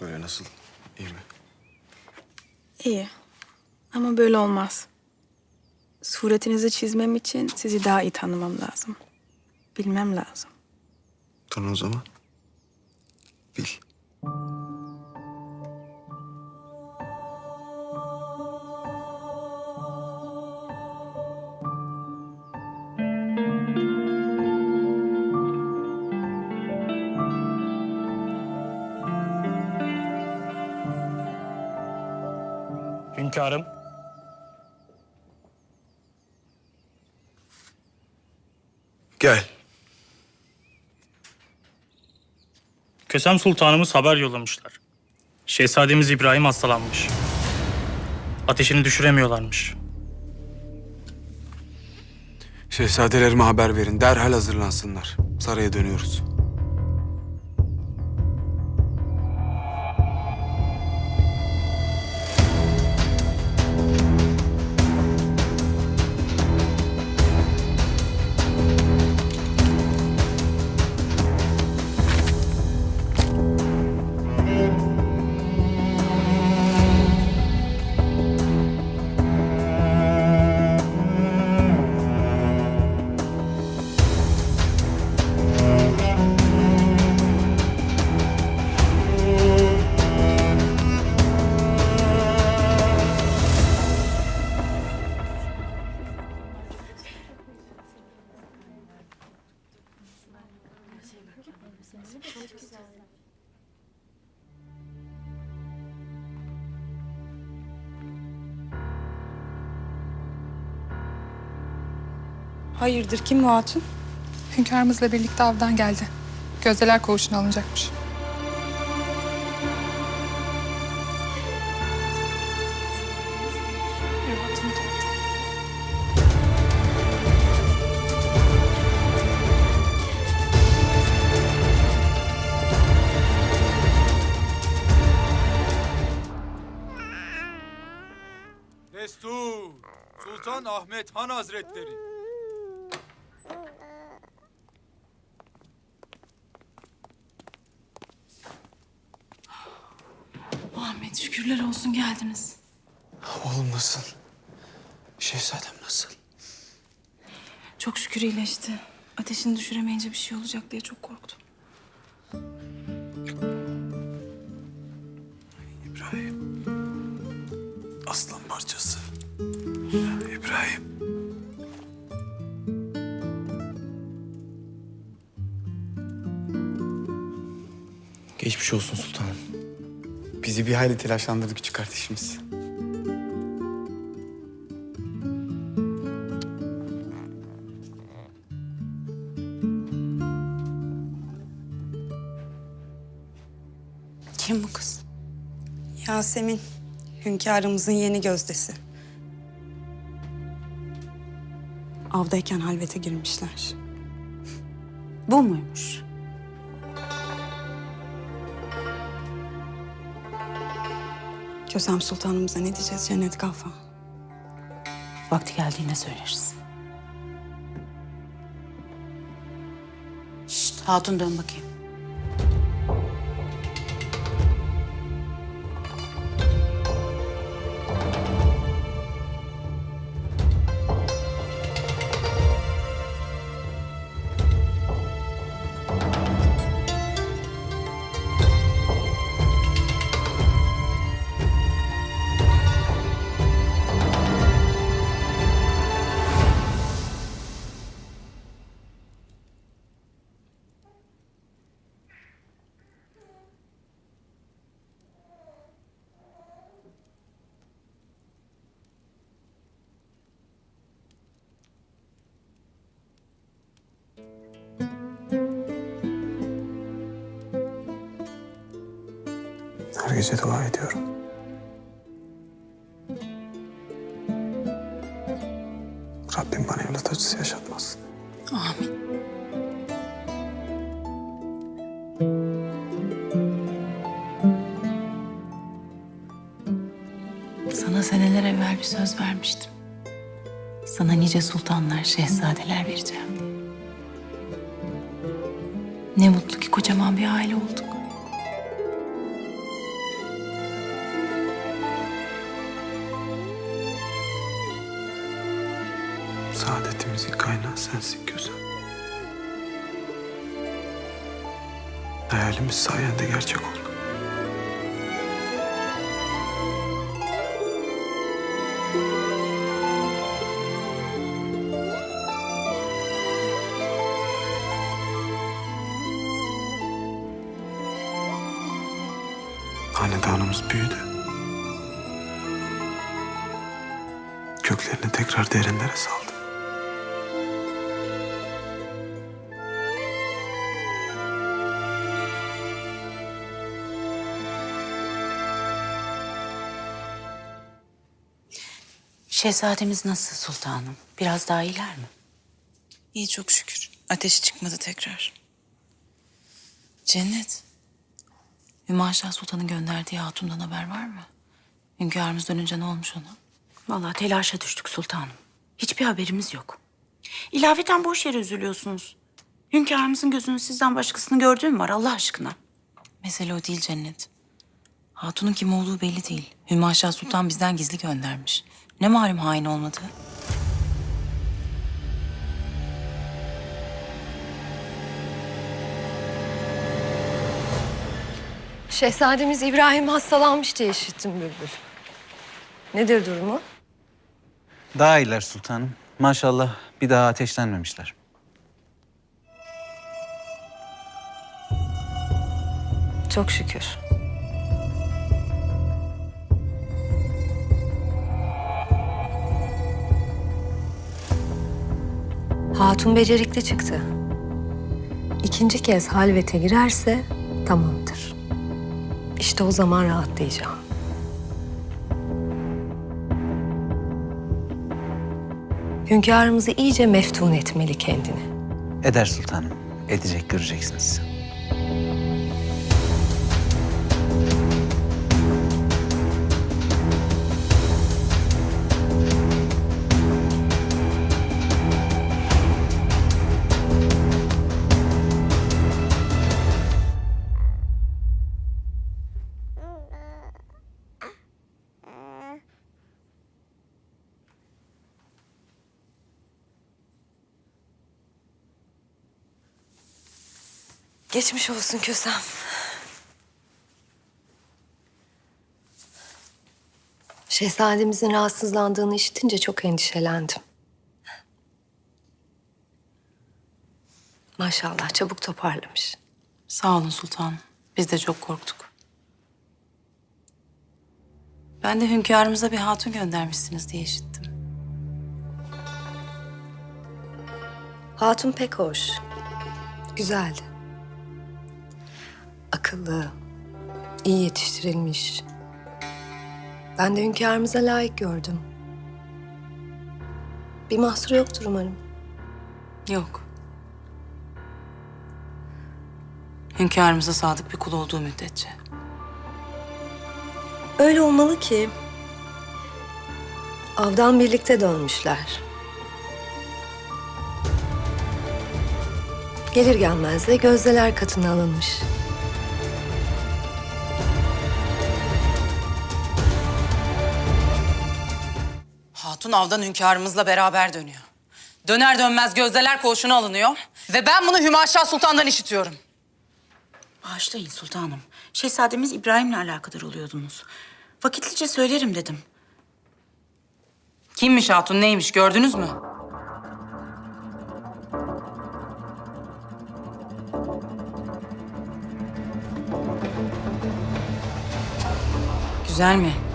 Böyle nasıl? İyi mi? İyi. Ama böyle olmaz. Suretinizi çizmem için sizi daha iyi tanımam lazım. Bilmem lazım. Tanı o zaman. Bil. Gel. Kösem Sultanımız haber yollamışlar. Şehzademiz İbrahim hastalanmış. Ateşini düşüremiyorlarmış. Şehzadelerime haber verin. Derhal hazırlansınlar. Saraya dönüyoruz. Hayırdır kim bu hatun? Hünkârımızla birlikte avdan geldi. Gözdeler koğuşuna alınacakmış. Destur! Sultan Ahmet Han Hazretleri. Ahmet şükürler olsun geldiniz. Oğlum nasıl? Şehzadem nasıl? Çok şükür iyileşti. Ateşini düşüremeyince bir şey olacak diye çok korktum. İbrahim. Aslan parçası. İbrahim. Geçmiş olsun sultanım. Bizi bir hayli telaşlandırdı küçük kardeşimiz. Kim bu kız? Yasemin, hünkârımızın yeni gözdesi. Avdayken halvete girmişler. Bu muymuş? Kösem Sultanımıza ne diyeceğiz Cennet Kalfa? Vakti geldiğinde söyleriz. Şşt hatun dön bakayım. Her gece dua ediyorum. Rabbim bana evlat acısı yaşatmasın. Amin. Sana seneler evvel bir söz vermiştim. Sana nice sultanlar, şehzadeler vereceğim. Ne mutlu ki kocaman bir aile olduk. Saadetimizin kaynağı sensin güzel. Hayalimiz sayende gerçek oldu. Şehzademiz nasıl sultanım? Biraz daha iyiler mi? İyi çok şükür. Ateşi çıkmadı tekrar. Cennet. Hümaşa Sultan'ın gönderdiği hatundan haber var mı? Hünkârımız dönünce ne olmuş ona? Vallahi telaşa düştük sultanım. Hiçbir haberimiz yok. İlaveten boş yere üzülüyorsunuz. Hünkârımızın gözünün sizden başkasını gördüğü mü var Allah aşkına? Mesele o değil Cennet. Hatunun kim olduğu belli değil. Hümaşa Sultan bizden gizli göndermiş. Ne malum hain olmadığı? Şehzademiz İbrahim hastalanmış diye işittim Bülbül. Nedir durumu? Daha iyiler sultanım. Maşallah bir daha ateşlenmemişler. Çok şükür. Hatun becerikli çıktı. İkinci kez halvete girerse tamamdır. İşte o zaman rahatlayacağım. Hünkârımızı iyice meftun etmeli kendini. Eder sultanım. Edecek göreceksiniz. Geçmiş olsun Kösem. Şehzademizin rahatsızlandığını işitince çok endişelendim. Maşallah çabuk toparlamış. Sağ olun sultanım. Biz de çok korktuk. Ben de hünkârımıza bir hatun göndermişsiniz diye işittim. Hatun pek hoş. Güzeldi. Akıllı, iyi yetiştirilmiş. Ben de hünkârımıza layık gördüm. Bir mahsur yoktur umarım. Yok. Hünkârımıza sadık bir kul olduğu müddetçe. Öyle olmalı ki avdan birlikte dönmüşler. Gelir gelmez de gözdeler katına alınmış. Hatun avdan hünkârımızla beraber dönüyor. Döner dönmez gözdeler koğuşuna alınıyor. Ve ben bunu Hümaşa Sultan'dan işitiyorum. Bağışlayın sultanım. Şehzademiz İbrahim'le alakadar oluyordunuz. Vakitlice söylerim dedim. Kimmiş hatun neymiş gördünüz mü? Güzel mi?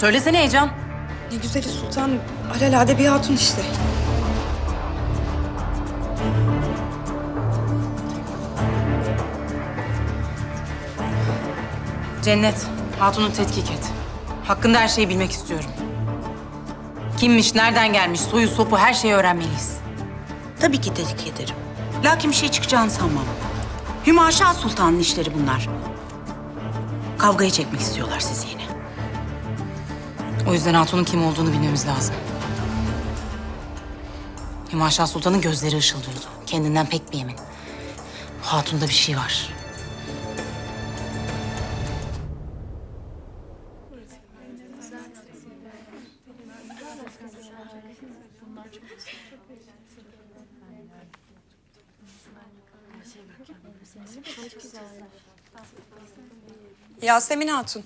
Söylesene heyecan. Ne güzeli sultan. Alelade bir hatun işte. Cennet, Hatun'u tetkik et. Hakkında her şeyi bilmek istiyorum. Kimmiş, nereden gelmiş, soyu sopu her şeyi öğrenmeliyiz. Tabii ki tetkik ederim. Lakin bir şey çıkacağını sanmam. Hümaşa Sultan'ın işleri bunlar. Kavgaya çekmek istiyorlar sizi yine. O yüzden Hatun'un kim olduğunu bilmemiz lazım. Hümaşa Sultan'ın gözleri ışıldıyordu. Kendinden pek bir emin. Hatun'da bir şey var. Yasemin Hatun.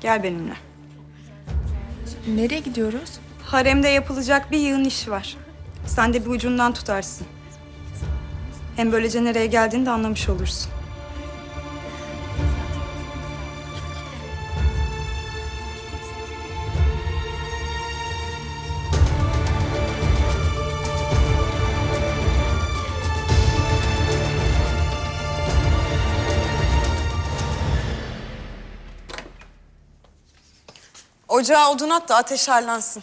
Gel benimle. Nereye gidiyoruz? Haremde yapılacak bir yığın iş var. Sen de bir ucundan tutarsın. Hem böylece nereye geldiğini de anlamış olursun. Ocağa odun at da ateş harlansın.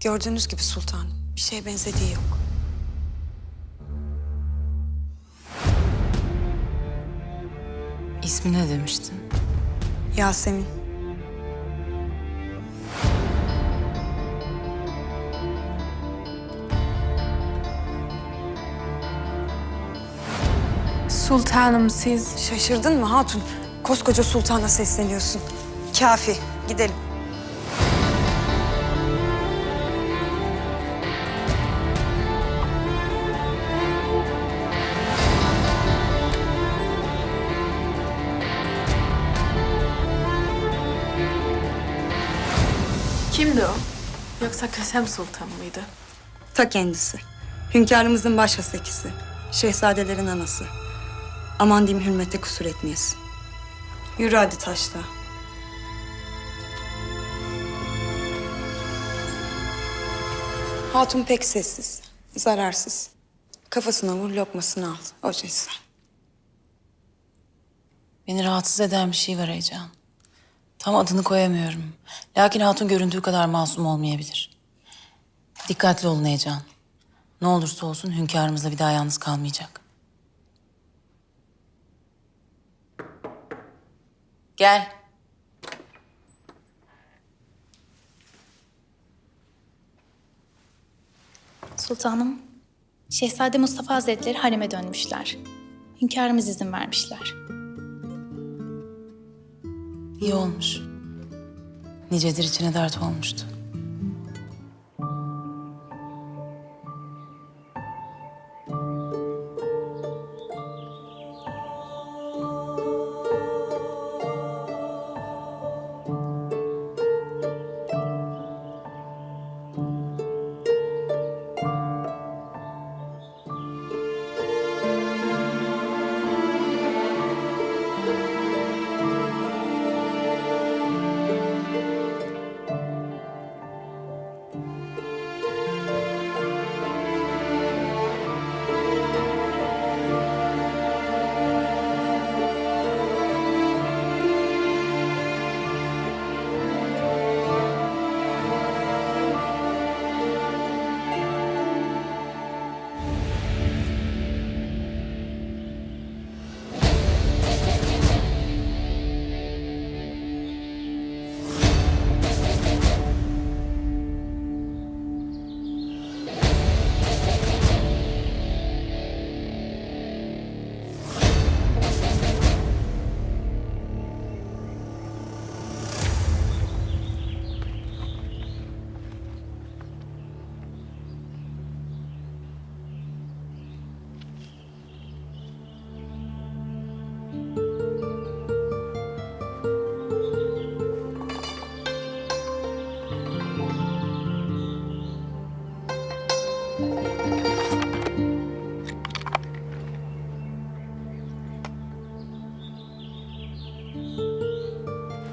Gördüğünüz gibi sultan, bir şeye benzediği yok. İsmi ne demiştin? Yasemin. Sultanım siz... Şaşırdın mı hatun? Koskoca sultana sesleniyorsun. Kafi, gidelim. Kimdi o? Yoksa Kasem Sultan mıydı? Ta kendisi. Hünkârımızın baş hasekisi. Şehzadelerin anası. Aman diyeyim hürmette kusur etmeyesin. Yürü hadi taşla. Hatun pek sessiz, zararsız. Kafasına vur, lokmasını al. O cinsten. Beni rahatsız eden bir şey var Heyecan. Tam adını koyamıyorum. Lakin hatun göründüğü kadar masum olmayabilir. Dikkatli olun Heyecan. Ne olursa olsun hünkârımızla bir daha yalnız kalmayacak. Gel. Sultanım, Şehzade Mustafa Hazretleri hareme dönmüşler. Hünkârımız izin vermişler. İyi olmuş. Nicedir içine dert olmuştu.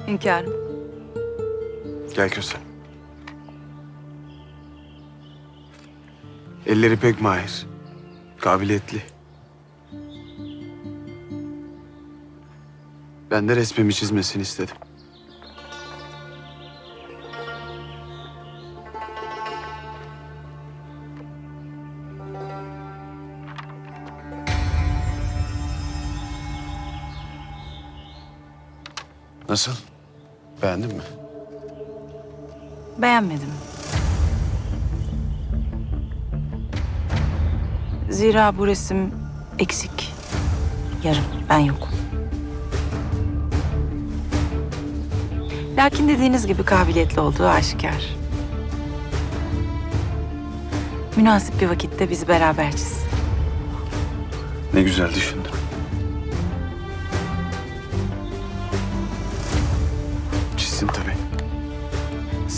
Hünkârım. Gel Kösem. Elleri pek mahir. Kabiliyetli. Ben de resmimi çizmesini istedim. Nasıl? Beğendin mi? Beğenmedim. Zira bu resim eksik. Yarım, ben yokum. Lakin dediğiniz gibi kabiliyetli olduğu aşikar. Münasip bir vakitte bizi beraber çiz. Ne güzel düşündün.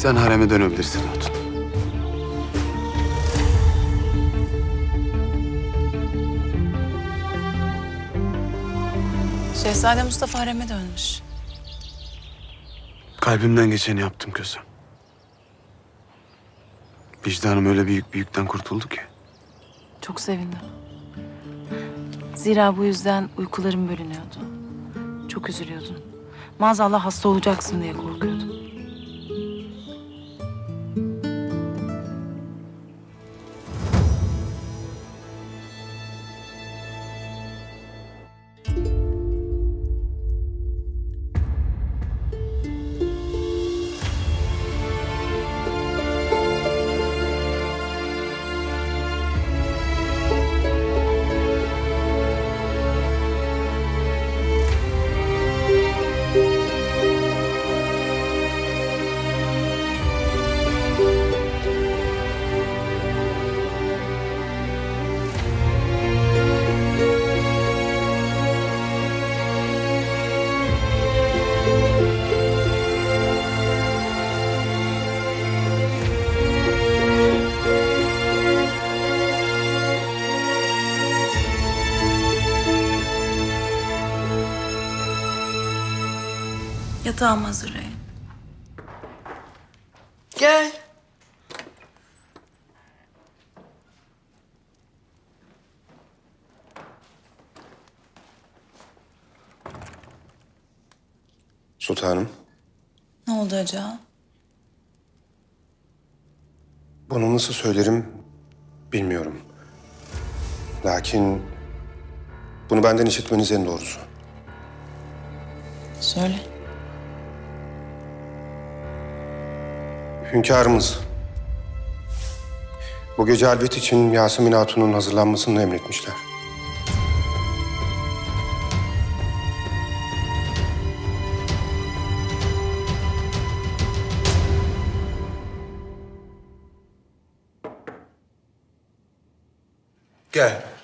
Sen hareme dönebilirsin Hatun. Şehzade Mustafa hareme dönmüş. Kalbimden geçeni yaptım Kösem. Vicdanım öyle büyük bir yükten kurtuldu ki. Çok sevindim. Zira bu yüzden uykularım bölünüyordu. Çok üzülüyordum. Maazallah hasta olacaksın diye korkuyordum. Yatağımı hazırlayın. Gel. Sultanım, Ne oldu Aca? bunu nasıl söylerim bilmiyorum. Lakin bunu benden işitmeniz en doğrusu. Söyle. Hünkârımız bu gece halvet için Yasemin Hatun'un hazırlanmasını emretmişler. Gel.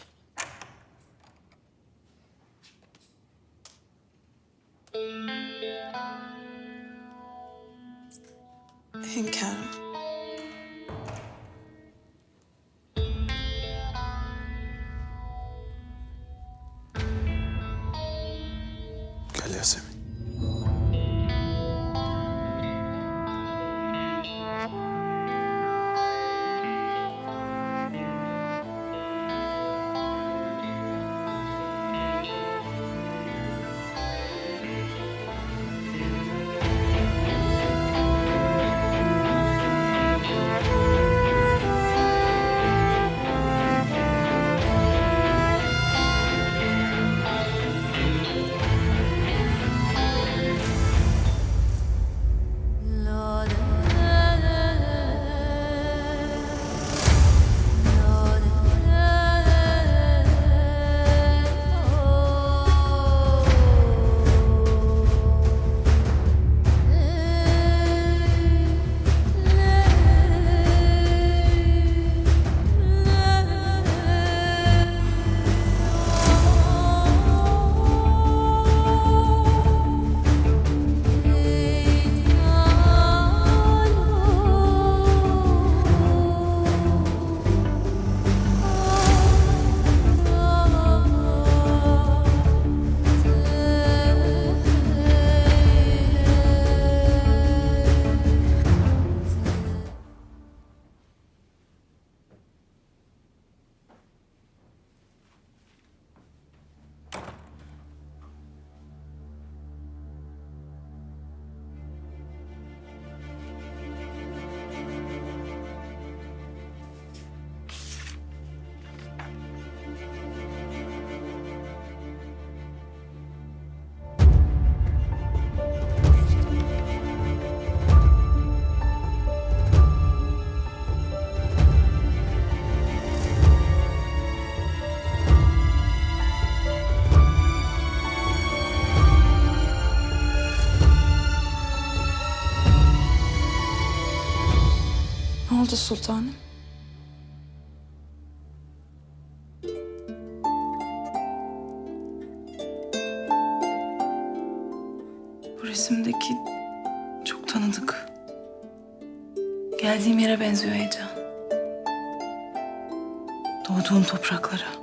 Oldu sultanım? Bu resimdeki çok tanıdık. Geldiğim yere benziyor Heyecan. Doğduğum topraklara.